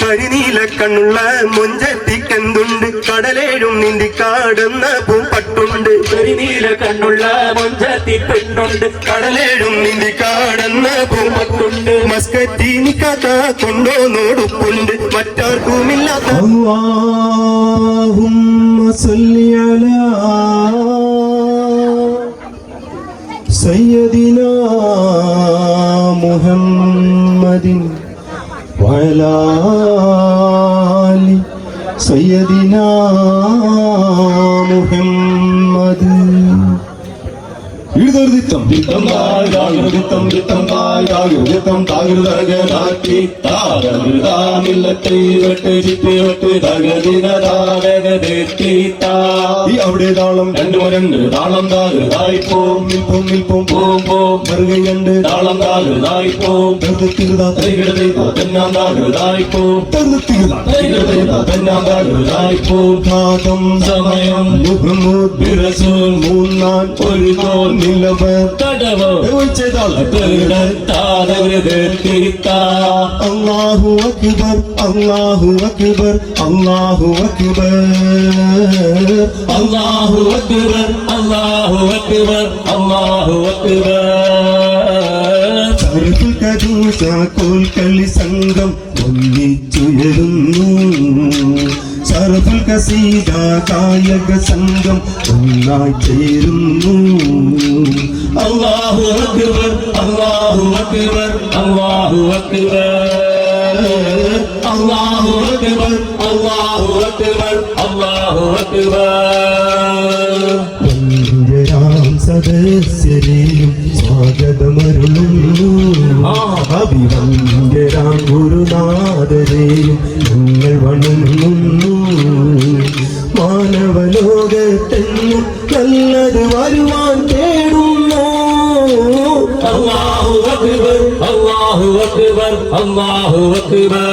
കരിനീല കണ്ണുള്ള മുഞ്ചത്തിക്കെന്തുണ്ട്? കടലേഴും നിന്തി കാടുന്ന പൂപ്പട്ടുണ്ട്. കരിനീല കണ്ണുള്ള മുഞ്ചത്തി പെണ്ണുണ്ട് കടലേഴും നിന്തി കാടുന്ന പൂപ്പട്ടുണ്ട്. മസ്കത്തി കഥ കൊണ്ടോ നോടുപ്പുണ്ട്. മറ്റാർക്കുമില്ല സയ്യദിനാ മുഹമ്മദിൻ على سيدنا محمد தாகிருதர் தித்தம் தித்தம் தாய் தாகிரு தித்தம் தித்தம் தாய் தாகிரு தித்தம் தாகிருத நாட்டி താമില്ലത്തെ വെട്ട് ചിത്തി വെട്ട് തകതിനതാകതേത്തി താ ഈ അവിടെ താളം. രണ്ടു മരണ്ട് താളം താകൃതായി പോം നിൽപ്പും പോം പോം. വെറുകെ കണ്ട് താളം താകൃതായി പോം തെന്നാം താകൃതായി പോം തെന്നാം താകൃതായി പോം സമയം മുഖമുദ്രസൂൽ മൂന്നാൻ ഒരു തോന്നിൽ അള്ളാഹു അക്ബർ അള്ളാഹു അക്ബർ അള്ളാഹു അക്ബർ. അല്ലാഹു അക്ബർ അല്ലാഹു അക്ബർ അല്ലാഹു അക്ബർ. സർഫുൽ കദൂസ കോൽക്കളി സംഘം ഒന്നിച്ചുയരുന്നു. സർഫുൽ കസീദ കായക സംഘം ഒന്നായി ചേരുന്നു. അല്ലാഹു അക്ബർ അല്ലാഹു അക്ബർ അല്ലാഹു അക്ബർ. അല്ലാഹു അക്ബർ അല്ലാഹു അക്ബർ അല്ലാഹു അക്ബർ. സദസ്യരെയും സ്വാഗതമരുളുന്നു. അഭിവന്ദ്യരാം ഗുരുനാഥരെയും നിങ്ങൾ വണങ്ങുന്നു. മാനവലോകത്തെന്നും നല്ലത് വരുവാൻ തേടുന്നു. അള്ളാഹു അക്ബർ അള്ളാഹു അക്ബർ അള്ളാഹു അക്ബർ.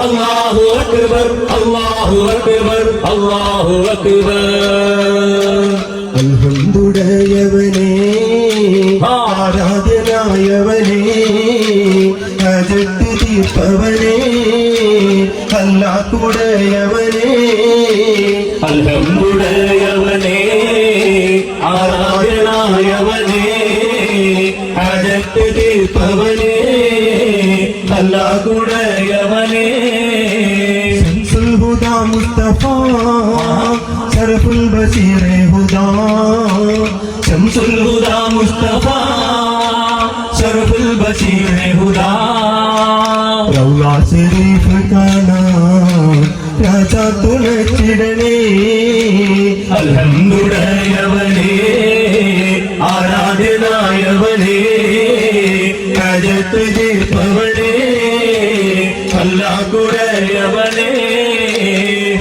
അള്ളാഹു അക്ബർ അള്ളാഹു അക്ബർ അല്ലാഹു അക്ബർ. ആ. ആരാധനായവനേ അജത്ത് തീർപ്പവനേ അല്ലാക്കുടയവനേ അൽഹംദുലില്ലാഹവനേ ആരാധനായവനേ അജത്ത് തീർപ്പവനേ ഹുദാ മുസ്തഫ സർഫുൽ ബഷീറെ ഹുദാ. वसीले हुदा रौला शरीफ का नाम राजा तूने चिड़ने अलहमदुलयवने आराधनायवने கஜத்து ஜீப்பவனே அல்லா குடையவனே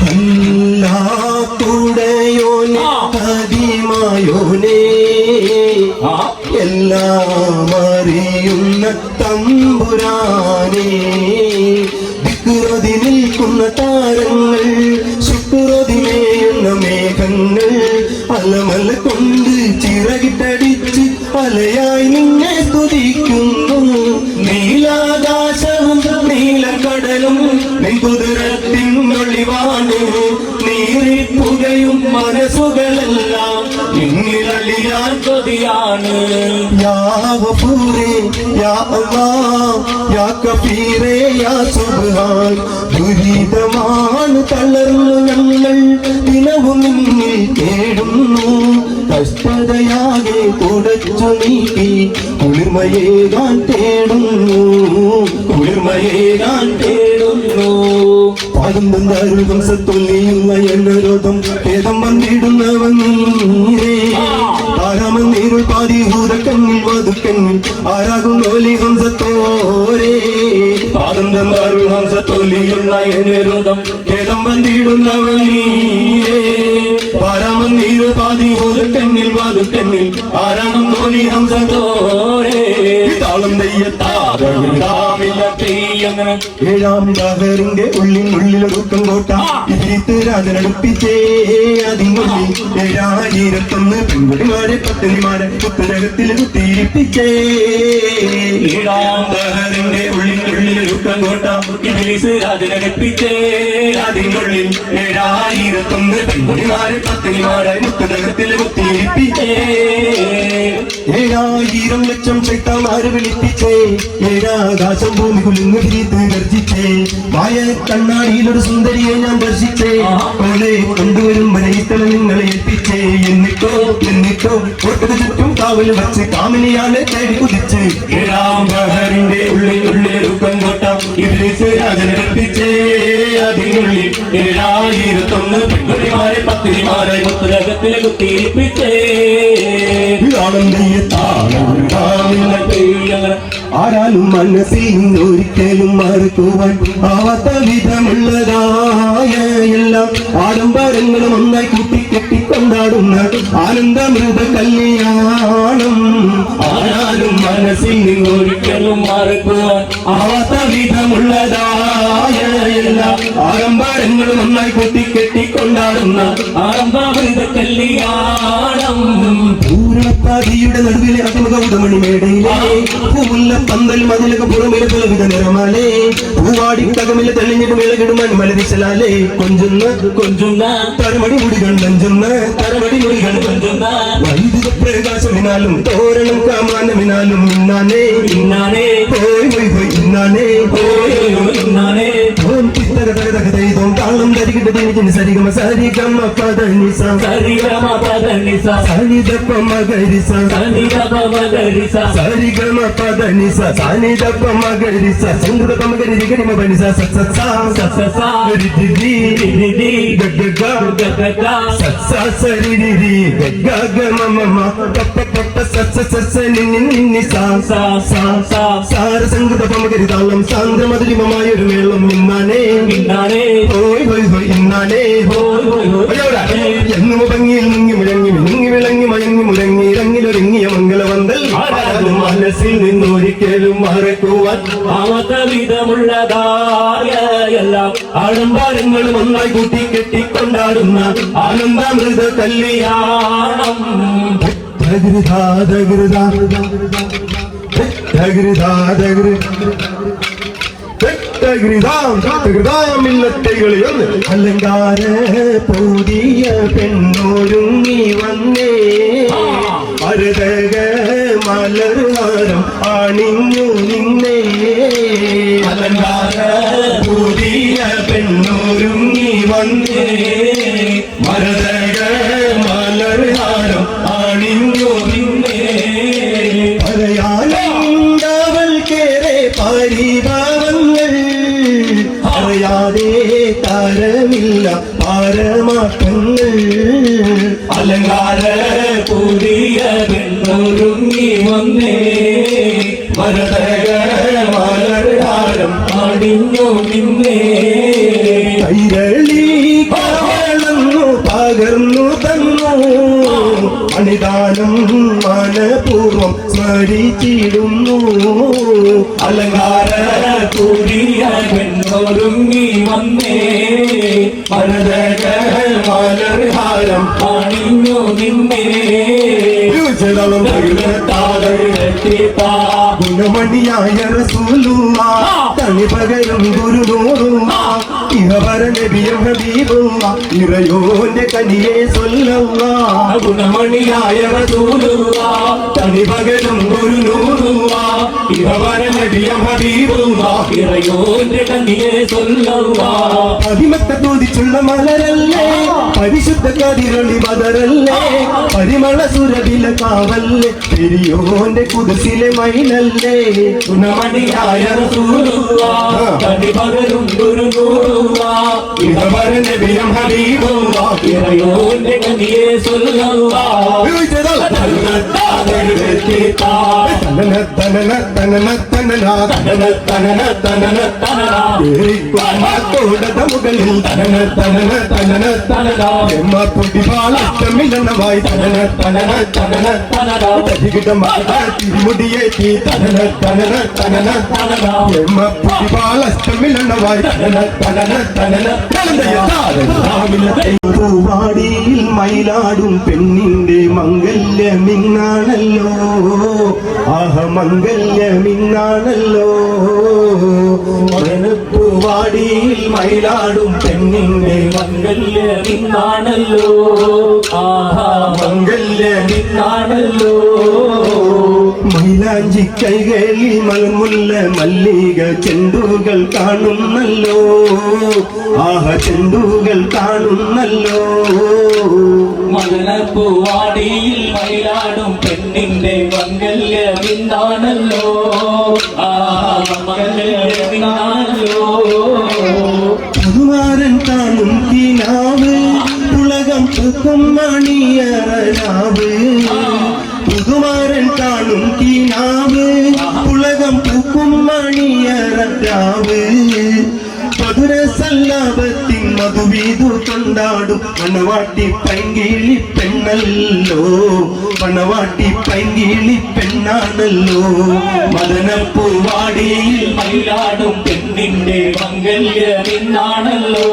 அல்லா குடையோனே அதிமாயோனே எல்லாமா അറിയുന്ന തമ്പുരാനെ വിക്രതി നിൽക്കുന്ന താരങ്ങൾ ശുക്രതി മേയുന്ന മേഘങ്ങൾ അലമല കൊണ്ട് ചിറകിട്ടടിച്ച് അലയായി നിന്നെ കൊതിയാണ് യാ ഗഫൂറേ യാ യാ ദുരിതമാണ് തളർന്നു ഞങ്ങൾ ദിനവും നിന്നിൽ തേടുന്നു. കഷ്ടതയാകെ തുടച്ചു നീക്കി കുളിർമയേകാൻ തേടുന്നു. കുളിർമയേകാൻ തേടുന്നു. തന്നാരും വംശത്തൊല്ലിയുള്ള എന്നരോധം ഭേദം വന്നിടുന്നവൻ നീരേ. ആരാമൻ നീരുൾ പാതി ഹൂതക്കണ്ണിൽ വധുക്കണ്ണിൽ ആരാകും ഓലി ഹംസത്തോരേ പാദം തന്നാരുൾ ഹംസത്തൊല്ലിയുള്ള എന്നരോധം ഭേദം വന്നിടുന്നവൻ നീരേ ആരാമൻ നീരുൾ പാതി ഹൂതക്കണ്ണിൽ വധുക്കണ്ണിൽ ആരാകും ഓലി ഹംസത്തോരേ താളം നെയ്യത്താറും അങ്ങനെ ഏഴാം ദാഹറിന്റെ ഉള്ളിനുള്ളിലൊതുക്കം കോട്ട. ഇതിരിത്ത് രാജനടുപ്പിച്ചേ അതിനുള്ളിൽ ഏഴായിരത്തൊന്ന് പെൺകുടിമാരെ പത്തനിമാരെ പുത്തരകത്തിൽ കുത്തിയിരിപ്പിച്ചേ. ഏഴാം ദഹറിന്റെ ഉള്ളിനുള്ളിൽ ഉള്ളിലൊടുക്കം കോട്ട. ഇംഗ്ലീഷ് രാജനടുപ്പിച്ചേ അതിനുള്ളിൽ ഏഴായിരത്തൊന്ന് പെൺകുടിമാരെ പത്തനിമാരെ പുത്തരകത്തിൽ കുത്തിയിരിപ്പിച്ചേ. ഏഴായിരം ലക്ഷം ചൈത്താമാര് വിളിപ്പിച്ചേ. ഏഴാകാശം ഭൂമി കുലുങ്ങ് വിരിത്ത് ഗർജിച്ചേ. മായ കണ്ണാടിയിലൊരു സുന്ദരിയെ ഞാൻ ദർശിച്ചേ. അവളെ കൊണ്ടുവരും വരെ ഇത്തല നിങ്ങളെ ഏൽപ്പിച്ചേ. എന്നിട്ടോ എന്നിട്ടോ ഒട്ടത് ചുറ്റും കാവൽ വച്ച് കാമിനിയാണ് തേടി കുതിച്ച്. ഏഴാം ദഹറിന്റെ ഉള്ളിനുള്ളിൽ ഒരുക്കം കോട്ട ഇംഗ്ലീഷ് രാജനകപ്പിച്ചേ അതിനുള്ളിൽ ഏഴായിരത്തൊന്ന് പെൺകുടിമാരെ പത്തിരിമാരെ മുത്തുരകത്തിൽ കുത്തിയിരിപ്പിച്ചേ. താളം അങ്ങനെ ആരാലും മനസ്സിൽ ഒരിക്കലും മറക്കുവാൻ ആവാത്ത വിധമുള്ളതായ എല്ലാം ആഡംബരങ്ങളും ഒന്നായി കൂട്ടിക്കെട്ടിക്കൊണ്ടാടുന്ന ആനന്ദമൃത കല്യാണം ആരാലും മനസ്സിൽ ഒരിക്കലും മറക്കുവാൻ ആവാത്ത വിധമുള്ളതായ എല്ലാ ആഡംബരങ്ങളും ഒന്നായി കൂട്ടിക്കെട്ടിക്കൊണ്ടാടുന്ന ആരംഭാമൃത കല്യാണം പൂരപ്പാതിയുടെ നടുവിലെ അതിമുഖമണി മേടയിലെ പൂവുള്ള പന്തൽ മതിലക പുറമിലെ തുലവിത നിറമാലേ. പൂവാടി തകമിലെ തെളിഞ്ഞിട്ട് വിളകിടുമാൻ മലരിശലാലേ കൊഞ്ചുന്ന കൊഞ്ചുന്ന തരമടി മുടികൾ നഞ്ചുന്ന തരമടി മുടികൾ നഞ്ചുന്ന വൈദ്യുത പ്രകാശമിനാലും തോരണം കാമാനമിനാലും ഇന്നാനേ. ഇന്നാനേ. പോയി പോയി പോയി ഇന്നാനേ. പോയി ഇന്നാനേ. తాళం కిన్నగ దగదగ దైదం తాళం దరిగిడ దినిజిని సరిగమ సరి గమ్మ పదని సా. సరి గమ పదని సా. సని దప్ప మగరి సా. సని దప్ప మగరి సా. సరి పదని సా. సని దప్ప మగరి సా. సంగుడ కమగరి దిగడి మబని సా. సత్ సా. సత్ సా. రి ది ది రి ది గగ గ గ గ. సత్ సా సరి സ സ സാര സംഗൃത പമകരി താളം സാന്ദ്രമധുരിമമായൊരു മേളം ഇന്നാനേ ഇന്നാനേ ഹോയ് ഹോയ് ഹോയ് ഇന്നാനേ ഹോയ് ഹോയ് ഹോയ് എങ്ങും ഭംഗിയിൽ മുങ്ങി മുഴങ്ങി മുങ്ങി വിളങ്ങി മയങ്ങി മുഴങ്ങി ഇറങ്ങിലൊരുങ്ങിയ മംഗളവന്തൽ മനസ്സിൽ നിന്നൊരിക്കലും മറക്കുവാൻ ആവത്ത വിധമുള്ളതായ എല്ലാം ആഡംബരങ്ങളും ഒന്നായി കൂട്ടി കെട്ടിക്കൊണ്ടാടുന്ന ആനന്ദാമൃത കല്യാണം തകൃതാ തകൃതാ തകൃ തകൃതാമില്ലത്തൈകളിയൊന്ന് അലങ്കാര പുതിയ പെണ്ണൊരുങ്ങി വന്നേ. അരുതക മലർഹാരം അണിഞ്ഞു നിന്നേ. അലങ്കാര പുതിയ പെണ്ണൊരുങ്ങി മനപൂർവം സ്മരിച്ചിടുന്നു അലങ്കാര കൂടിയ പെണ്ണൊരുങ്ങി വന്നേ. മരതക മലർഹാരം അണിഞ്ഞു നിന്നേ. താഴെ ഗുണമണിയായ റസൂലുള്ളാ തനി പകരും ഹബീബുള്ളാ ഇറയോന്റെ കനിയെ ഗുണമണിയായ ഇഹവര നബിയ ഹബീബുള്ള ഇറയോന്റെ അടിമത്തെ തോതിച്ചുള്ള മലരല്ലേ പരിശുദ്ധ കതിരളി ബദറല്ലേ പരിമള സുരവില കാവല്ലേ പെരിയോന്റെ കുതിസിലെ മൈനല്ലേ. ഗുണമണിയായ റസൂലുള്ളാ ഇഹവര നബിയം ഹബീബുള്ളാ ഇറയോന്റെ കനിയെ സൊല്ലുവാ മുകളിൽ തനന തനന തനന തനന എമ്മ പുതിവാളിഷ്ടമില്ലെന്നവായി തനന തനന തനന തനന തിരുമുടിയെ തീ തനന തനന തനന തനന എമ്മ പുതിവാളിഷ്ടമില്ലെന്നവായി തനന തനന തനന തനന പൂവാടിയിൽ മയിലാടും പെണ്ണിന്റെ മംഗല്യമിങ്ങാണ് ആഹ മംഗല്യമിന്നാണല്ലോ പൂവാടിയിൽ മയിലാടും പെണ്ണിന്റെ മംഗല്യമിന്നാണല്ലോ. ആഹാ മംഗല്യമിന്നാണല്ലോ മൈലാഞ്ചി കൈകളിൽ മലമുല്ല മല്ലിക ചെണ്ടുകൾ കാണുന്നല്ലോ. ആഹ ചെണ്ടുകൾ കാണുന്നല്ലോ. മലപ്പൂവാടിയിൽ മൈലാടും പെണ്ണിന്റെ മംഗല്യമിന്നാണല്ലോ മംഗല്യമിന്നാണല്ലോ പുതുമാരൻ കാണും കിനാവ് ഉലകം പൂക്കും മണിയറനാവ് குமாரன் காணும் கீனாவு புலகம் பூக்கும் மணியரத்தாவு மதுர சல்லாபத்து മധുവീതു കൊണ്ടാടും മണവാട്ടി പൈങ്കിളി പെണ്ണല്ലോ. പൈങ്കിളി പെണ്ണാണല്ലോ. മദനപ്പൂവാടിയിൽ മയിലാടും. പെണ്ണിന്റെ മംഗല്യമിന്നാണല്ലോ.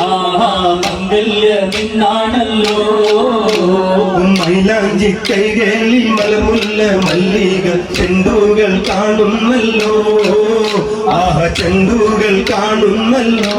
ആഹാ മംഗല്യമിന്നാണല്ലോ. മൈലാഞ്ചി കൈകളിൽ മലമുല്ല മല്ലിക ചെണ്ടുകൾ കാണുന്നല്ലോ. ആഹ ചെണ്ടുകൾ കാണുന്നല്ലോ.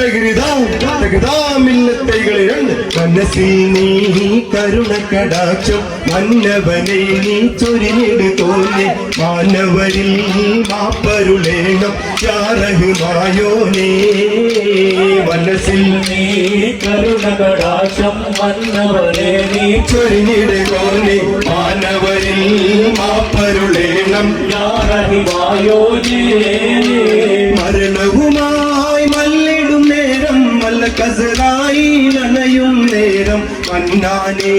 തകൃതാതകൃ. തകൃതാതകൃ. മില്ലത്തൈകളിലുണ്ട് മനസ്സിൽ നീ കരുണ കടാക്ഷം മന്നവനെ നീ ചൊരിഞ്ഞിട് തോന്നെ മാനവരിൽ മാപ്പരുളേണം ചാരഹുമായോനേ മനസ്സിൽ നീ കരുണകടാശം വന്നവരെ നീ ചൊരിഞ്ഞിട് തോന്നെ മാനവരിൽ മാപ്പരുളേണം ചാരഹുമായോനേ മരണവുമായി മന്നാനേ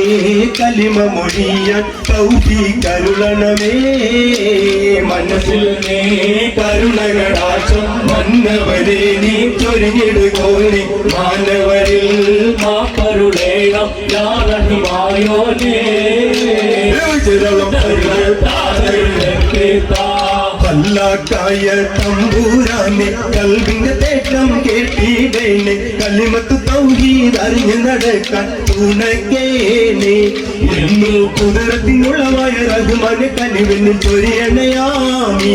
കലിമ മൊഴിയൻ കൗതി കരുളണമേ. മനസ്സിൽ നേ കരുണകടാശം മന്നവരെ നീ ചൊരിഞ്ഞിടുകോനെ മാനവരിൽ മാപ്പരുടേണം നേ രുചിരളം പല്ലാക്കായ തമ്പൂരാനെ കൽവിന്റെ തേട്ടം കേട്ടിടേനെ കല്ലിമത്ത് തൗഹീദ് അറിഞ്ഞു നടക്കാൻ തുണക്കേനെ. എന്നു കുതിരത്തിനുള്ളവായ റഹ്മാനെ കലിവിന് ചൊരിയണയാമീ.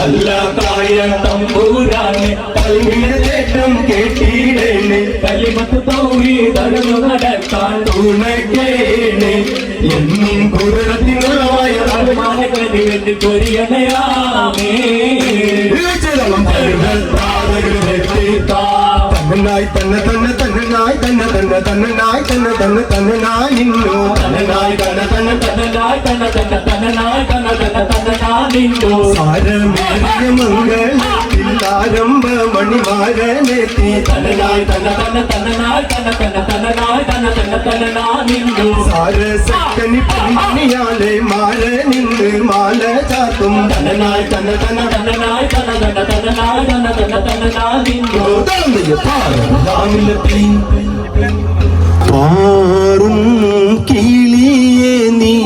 അല്ലാക്കായ തമ്പൂരാനെ കൽവിന്റെ തേട്ടം കേട്ടിടേനെ കല്ലിമത്ത് തൗഹീദ് നടക്കാൻ തുണക്കേനെ. എന്നും കുതിരത്തിനുള്ളവായ கதி என்று கொரியனையாமே பாதைகள் வைத்து தான். தன்னனாய் தன்ன தன்ன தன்னனாய் தன்ன தன்ன தன்னனாய் தன்ன தன்ன தன்னனாய் நின்னோ தன்னனாய் தன்ன தன்ன தன்னனாய் தன்ன தன்ன தன்னனாய் தன்ன தன்ன தன்னனாய் நின்னோ சாரமேறிய மங்கள் இல்லாரம்ப மணிவார நேத்தி தன்னனாய் தன்ன தன்ன தன்னனாய் தன்ன தன்ன தன்னனாய் தன்ன தன்ன தன்னனாய் நின்னோ சார சக்கனி பண்ணியாலே மாற நின்று மால சாத்தும் தன்னனாய் தன்ன தன்ன தன்னனாய் தன்ன தன்ன தன்னனாய் தன்ன தன்ன தன்னனாய் நின்னோ தந்தைய பா പാറും കിളിയെ നീ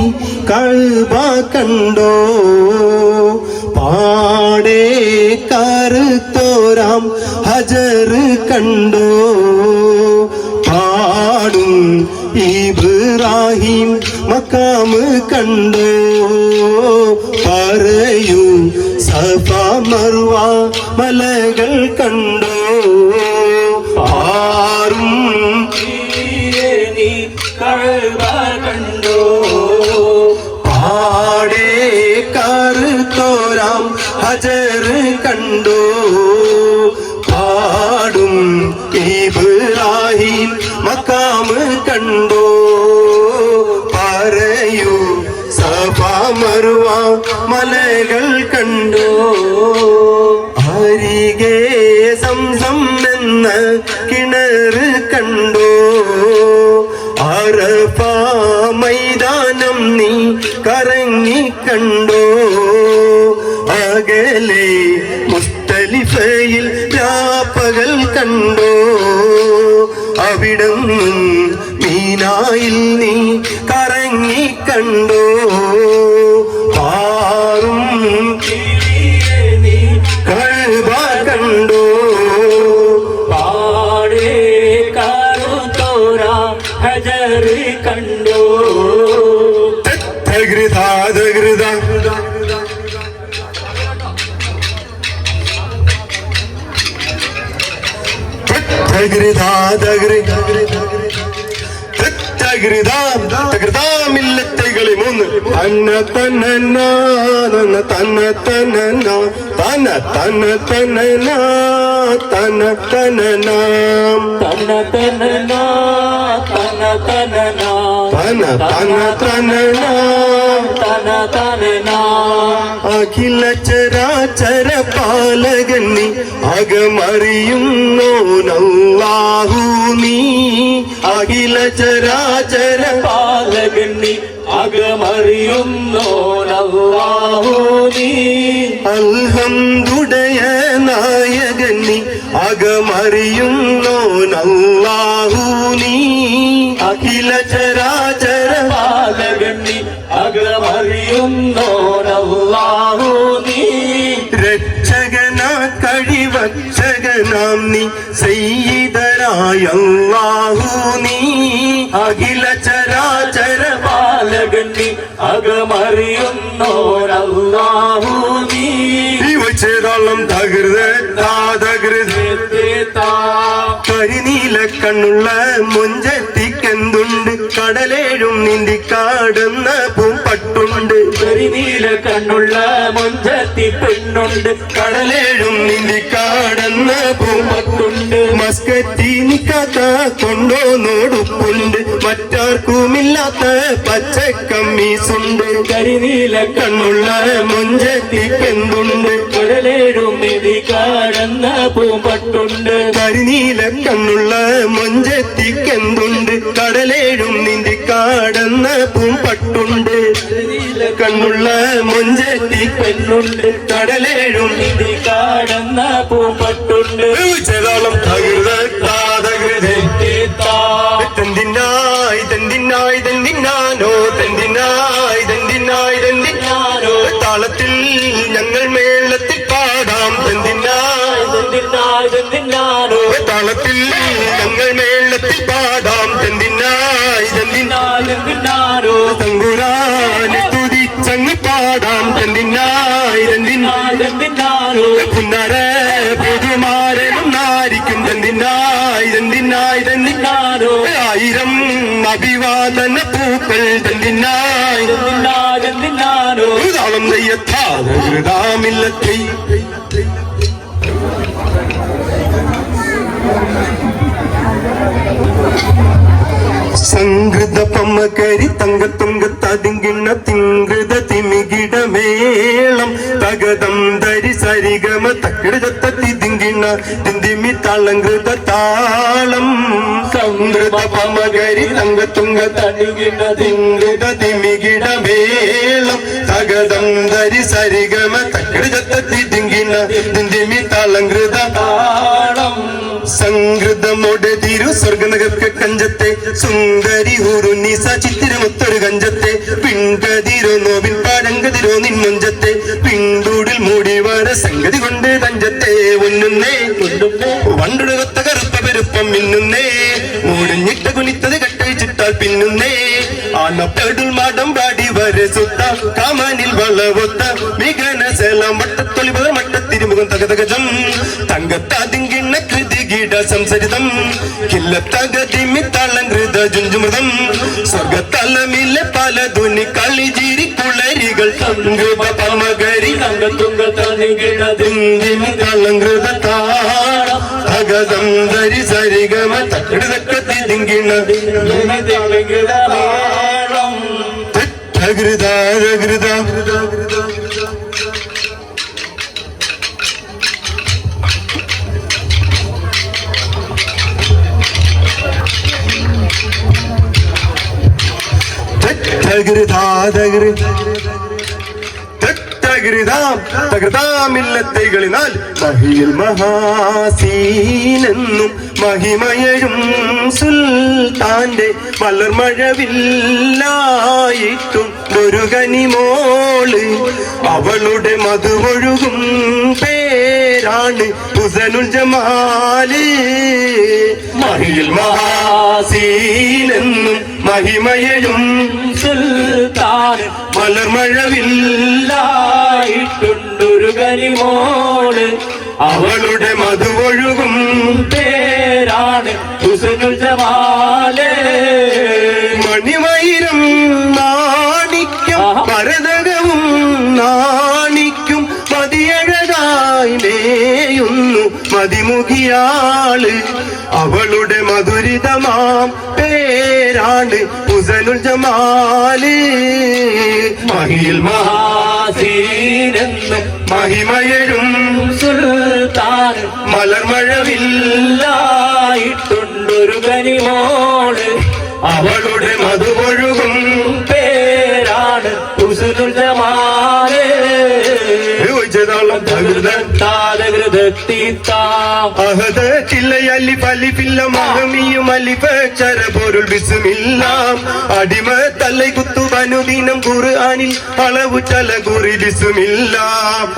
കഴുവ കണ്ടോ? പാടേ കറുത്തോരാം ഹജർ കണ്ടോ? പാടും ഇബ്രാഹിം മക്കാമ് കണ്ടോ? പറയൂ സഫ മറുവ മലകൾ കണ്ടോ? പായുന്ന കിണറ് കണ്ടോ? അറഫ മൈതാനം നീ കറങ്ങി കണ്ടോ? അകലെ മുസ്തലിഫയിൽ രാപ്പകൽ കണ്ടോ? അവിടം മീനായിൽ നീ കറങ്ങി കണ്ടോ? തകൃത തകൃത തകൃതാമില്ലത്തൈകളെ മൂന്ന് തന്ന തന്ന തന്ന തന്ന തന്ന തന തന്ന തന തന്ന തന തന്ന തനന തന്ന തന്ന തന തന തന തന അഖില ചരാചര പാലകന്നി അകമറിയുന്നോ നല്ലാഹു നീ. അഖില ചരാചര പാലകന്നി അകമറിയുന്നോ നല്ലാഹു നീ. അൽഹംദുടയ നായകന്നി അകമറിയുന്നോ നല്ലാഹു നീ. അഖില ചരാചര അകമറിയുന്നോ നീ. രക്ഷകന കഴിവക്ഷകനാം നീ. സയ്യിദരായ നീ. അഖില ചരാചര നീ. ചേരാളം തകൃത കരിനീല കണ്ണുള്ള മുഞ്ചത്തിക്കെന്തുണ്ട്? കടലേഴും നിന്റെ കാടുന്ന കരിനീല കണ്ണുള്ള മുഞ്ചത്തി പെണ്ണുണ്ട്. കടലേഴും നിന്നി കാടന്ന പൂമ്പട്ടുണ്ട് കടലുണ്ട് മസ്കറ്റി നിക്കാത്ത കൊണ്ടോ നോടുപ്പുണ്ട്. മറ്റാർക്കുമില്ലാത്ത പച്ചക്കമ്മീസുണ്ട്. കരിനീല കണ്ണുള്ള മുഞ്ചത്തിക്കെന്തുണ്ട് കടലേഴും നിന്നി കാടന്ന പൂമ്പട്ടുണ്ട് കരിനീല കണ്ണുള്ള മൊഞ്ചത്തിക്കെന്തുണ്ട് കടലേഴും നിന്നി കാടന്ന പൂമ്പട്ടുണ്ട് കണ്ണുള്ള മൊഞ്ചത്തി പെണ്ണുണ്ട്. കടലേഴും നിധി പൂപ്പട്ടുണ്ട്. പൂമ്പട്ടുണ്ട് ചെതാളം തകൃത തെന്തിനായി തെന്തിനായി തെന്തിനാനോ തെന്തിനായി തെന്തിനായി തെന്തിനാനോ താളത്തിൽ ഞങ്ങൾ മേളത്തിൽ പാടാം. തെന്തിനായി എന്തിനാരോ താളത്തിൽ ഞങ്ങൾ മേളത്തിൽ പാടാം. തെന്തിനായി തെന്തിനായി എന്തിനാരോ തങ്കുരാനെ എന്തിനാരോ പുന്നര പുതുമാരനും നാരിക്കും. തന്നിനായി തന്നിനായി തന്നിനാരോ ആയിരം അഭിവാദന പൂക്കൾ തന്നിനായി തന്നിനാരോ താളം നെയ്യത്താമില്ലത്തെ സംഗൃത പമ്മകരി തങ്കത്തുങ്ക തതിങ്കിണ്ണ തിങ്കൃത തിമികിട മേളം. തകതം ധരി സരിഗമ തക്കിടത്ത തിതിങ്കിണ്ണ തിന്തിമി തളങ്കൃത താളം. സംഗൃത പമ്മകരി തങ്കത്തുങ്ക തണികിട തിങ്കൃത തിമികിട മേളം. തകതം ധരി സരിഗമ തക്കിടത്ത തിതിങ്കിണ്ണ തിന്തിമി തളങ്കൃത താളം. സംഗൃതമോടെ തിരു സ്വർഗനഗർക്ക് കഞ്ചത്തെ സുന്ദരി നിസ ചിത്തിരമുത്തൊരു കഞ്ചത്തെ പിൻകതിരോ നോവിൻ പാടങ്കതിരോ നിൻമുഞ്ചത്തെ. മുഞ്ചത്തെ പിണ്ടൂടിൽ മൂടി വര സംഗതി കൊണ്ട് തഞ്ചത്തെ. ഉന്നുന്നേ വണ്ടുടകത്ത കറുപ്പ പെരുപ്പം മിന്നുന്നേ മൂടിഞ്ഞിട്ട കുനിത്തത് കട്ടഴിച്ചിട്ടാൽ പിന്നുന്നേ. ആണപ്പെടുൾ മാടം പാടി വരസുത്ത കാമാനിൽ വളവൊത്ത മികന സേലം വട്ടത്തൊളിപ മട്ടത്തിരുമുഖം തകതകജം. തങ്കത്താതിങ്കിണ്ണ കൃതി ഗീട സംസരിതം. കില്ലത്തകതിമി താളം കൃത ജുഞ്ചുമൃതം. സ്വർഗത്തലമില്ല പല ധ്വനി കളിചിരി കുളരികൾ. സംഗൃത പമകരി തങ്കത്തുങ്ക തണികിട തിന്തിമി താളം കൃത താളം ഭഗതം ധരി സരിഗമ திங்கினது மேளம் திட்டகிருதா கிருதா Tagri, tagri, tagri, tagri. തകൃതാം തകൃതാമില്ലത്തൈകളിനാൽ മഹിയിൽ മഹാസീനെന്നും മഹിമയഴും സുൽത്താന്റെ മലർമഴവില്ലായിട്ടും ഒരു കനിമോൾ അവളുടെ മധുവൊഴുകും പേരാണ് ഹുസനുൽ ജമാൽ. മഹിയിൽ മഹാസീനെന്നും മഹിമയഴും സുൽത്താൻ മലർമഴവില്ലായിട്ടുണ്ടൊരു കരിമോൾ അവളുടെ മധുവൊഴുകും പേരാണ് ഹുസനുൽ ജമാൽ മതിമുഖിയാൾ അവളുടെ മധുരിതമാം പേരാണ് ഹുസനുൽ ജമാൽ. മഹിൽ മഹാസീരെന്ന് മഹിമയഴും സുൽത്താൻ. മലർമഴവില്ലായിട്ടുണ്ടൊരു കനിമോൾ. അവളുടെ മധുപൊഴുകും പേരാണ് ഹുസനുൽ அகத சில்லை அள்ளி பள்ளி பில்ல மகமியும் அழிப்ப சர பொருள் பிசுமில்லாம் அடிம தலை குத்து அனுதினம் குரு அணில் அளவு தல குறி பிசுமில்லாம்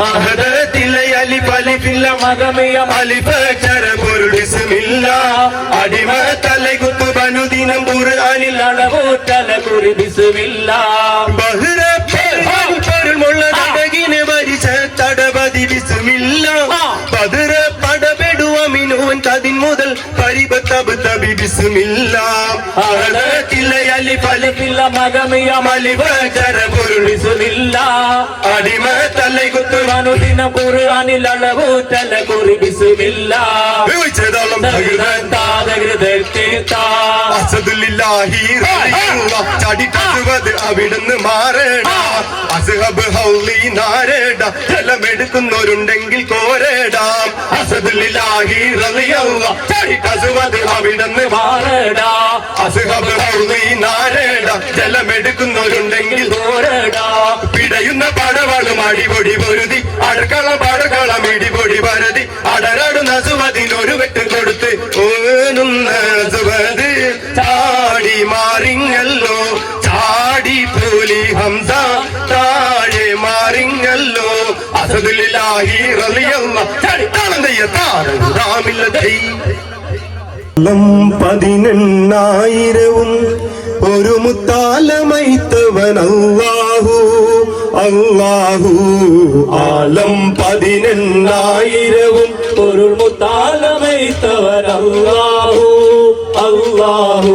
தில்லை அள்ளி பள்ளி பில்ல மகமியம் அழிப்ப சர பொருள் பிசுமில்லா அடிம தலை குத்து அனுதினம் குரு அணில் அளவு தல குறி பிசுமில்லா ബിസ്മില്ല. അടിമ തല്ലൈ കുത്തു അനുദിന ഖുർആനിൽ അളവൂറ്റല കുറി ബിസ്മില്ല. അവിടുന്ന് മാറേട. അസ്ഹബ് ഹൗലി നാരേട. ജലമെടുക്കുന്നവരുണ്ടെങ്കിൽ കോരേടാം. അസദുലില്ലാഹി റളിയല്ലാഹ് ചടിട്ടത് അവിടുന്ന് മാറടാ. അസ്ഹബ് ഹൗലി നാരേട. ജലമെടുക്കുന്നവരുണ്ടെങ്കിൽ കോരടാ പിടയുന്ന പടവളും അടിപൊടി പൊരുതി. അടക്കള പടക്കളം ഇടിപൊടി പരതി. അടരാടുന്ന സുവതിനൊരു വെട്ട് കൊടുത്ത് ഓനുന്ന സുവത് ചാടി മാറിങ്ങല്ലോ. ചാടി പോലി ഹംസ പതിനെണ്ണായിരവും ഒരു മുത്താലമൈത്തവനല്ലാഹു അല്ലാഹു ആലം പതിനെണ്ണായിരവും ഒരു മുത്താലമൈത്തവനല്ലാഹു അല്ലാഹു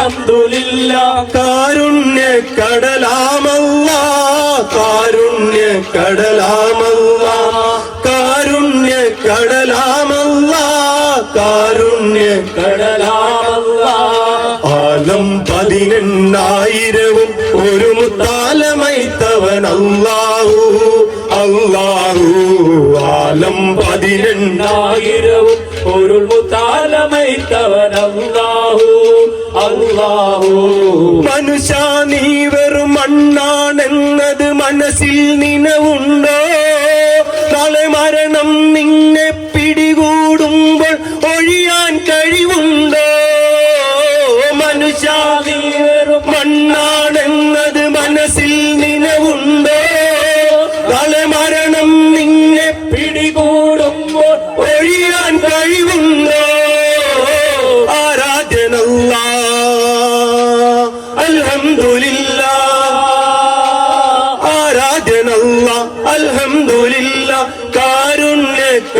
അൽഹംദുലില്ല. കാരുണ്യ കടലാമല്ല കാരുണ്യ കടലാമല്ല കാരുണ്യ കടലാമല്ല കാരുണ്യ കടലാമല്ല ആലം പതിനെണ്ണായിരവും ഒരു മുത്താലമൈത്തവൻ അല്ലാഹു അല്ലാഹു ആലം പതിനെണ്ണായിരവും ഒരു മുത്താലമൈത്തവൻ അല്ലാഹു മനുഷ്യ നീ വെറും മണ്ണാണെന്നത് മനസ്സിൽ നിനവുണ്ടോ?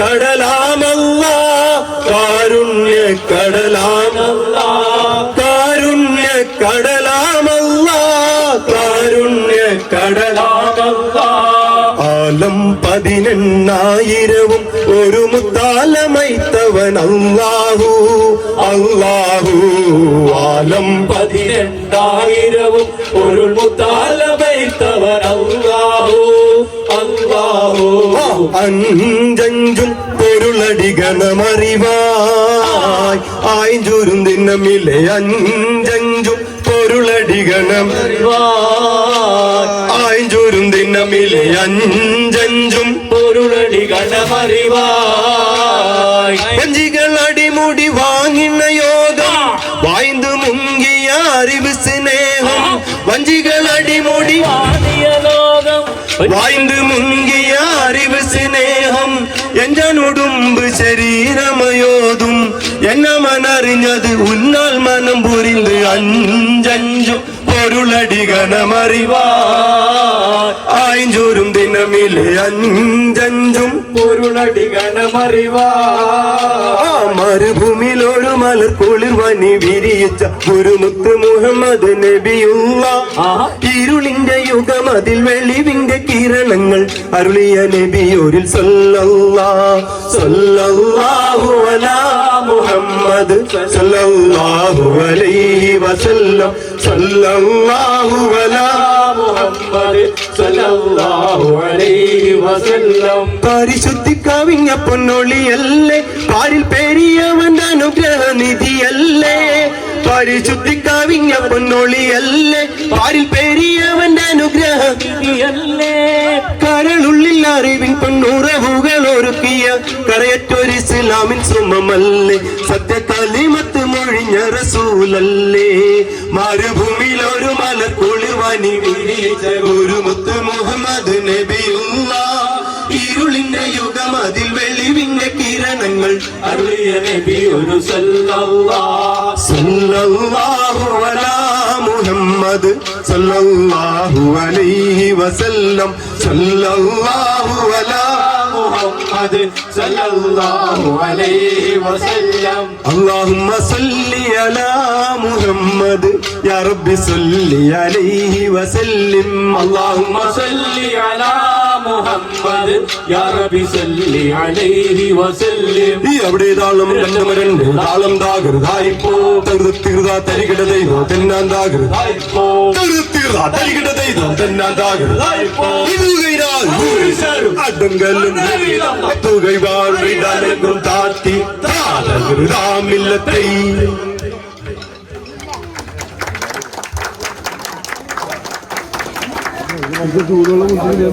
കടലാമല്ല. കാരുണ്യ കടലാമല്ല. കാരുണ്യ കടലാമല്ല. കാരുണ്യ കടലാമല്ല. ആലം പതിനെണ്ണായിരവും ഒരു മുത്താലമൈത്തവൻ അല്ലാഹു അല്ലാഹു ആലം പതിനെണ്ണായിരവും ഒരു മുത്താലമൈത്തവൻ അല്ലാഹു അഞ്ചഞ്ചും പൊരുളടി ഗണമറിവായി. ആയിഞ്ചൂരും തിന്നമില്ല അഞ്ചഞ്ചും പൊരുളടി ഗണം ആയിഞ്ചൂരും തിന്നമില്ല അഞ്ചഞ്ചും പൊരുളടി ശരീരമയോതും എന്ന മനറിഞ്ഞത് ഉന്നാൽ മനം പുരിന്ത് അഞ്ചഞ്ചു പൊരുളടി ഗണമറിവാർ ആയിഞ്ചോരും ദിനമിലെ അഞ്ചഞ്ചും പൊരുളടി ഗണമറിവാ മരുഭൂമി മലർ കുളിർ വനി വിരിയിച്ച ഗുരുമുത്ത് മുഹമ്മദ് നബിയുള്ള. ഇരുളിന്റെ യുഗം അതിൽ വെളിവിന്റെ കിരണങ്ങൾ അരുളിയ നബിയൂരിൽ സല്ലല്ലാ സല്ലല്ലാഹു അലാ മുഹമ്മദ് സല്ലല്ലാഹു അലൈഹി വസല്ലം സല്ലല്ലാഹു അലാ മുഹമ്മദ് സല്ലല്ലാഹു അലൈഹി വസല്ലം. പരിശുദ്ധി കവിഞ്ഞ പൊന്നൊളിയല്ലേ പാരിൽ പെരിയവന്റെ അനുഗ്രഹ നിധിയല്ലേ പരിശുദ്ധി കവിഞ്ഞ പൊന്നൊളിയല്ലേ? പാരിൽ പെരിയവന്റെ അനുഗ്രഹിയല്ലേ കരളുള്ളിൽ അറിവിൻ പൊന്നുറവുകൾ ഒരുക്കിയ കരയറ്റൊരു ഇസ്ലാമിൻ സുമമല്ലേ? സത്യകാലിമത്ത് മൊഴിഞ്ഞ റസൂലല്ലേ? മരുഭൂമിയിൽ ഒരു മല കുളിവനി വിരിച്ച ഗുരുമുത്ത് മുഹമ്മദ് നബിയുള്ള. ഇരുളിന്റെ യുഗം അതിൽ വെളിവിന്റെ കിരണങ്ങൾ അരുളിയ നബി ഒരു സല്ലല്ലാഹു സല്ലല്ലാഹു അലാ മുഹമ്മദ് സല്ലല്ലാഹു അലൈഹി വസല്ലം സല്ലല്ലാഹു അലാ മുഹമ്മദ് സല്ലല്ലാഹു അലൈഹി വസല്ലം اللهم صل على محمد يا رب صل عليه وسلم اللهم صل على മുഹമ്മദ് യാ റബി സല്ലി അലൈഹി വസല്ലം ഈ അവിടെ താളം കണ്ടമരണ്ട് താളം താകൃതായിപ്പോ തകൃതീർതാ തരികിട ദൈവം തെന്നാൻ താകൃതായിപ്പോ തകൃതീർതാ തരികിട ദൈവം തെന്നാൻ താകൃതായിപ്പോ அடங்கலும் புகை வாழ்விடலெங்கும் தாத்தி தாதகிருதாம் இல்லத்தை இது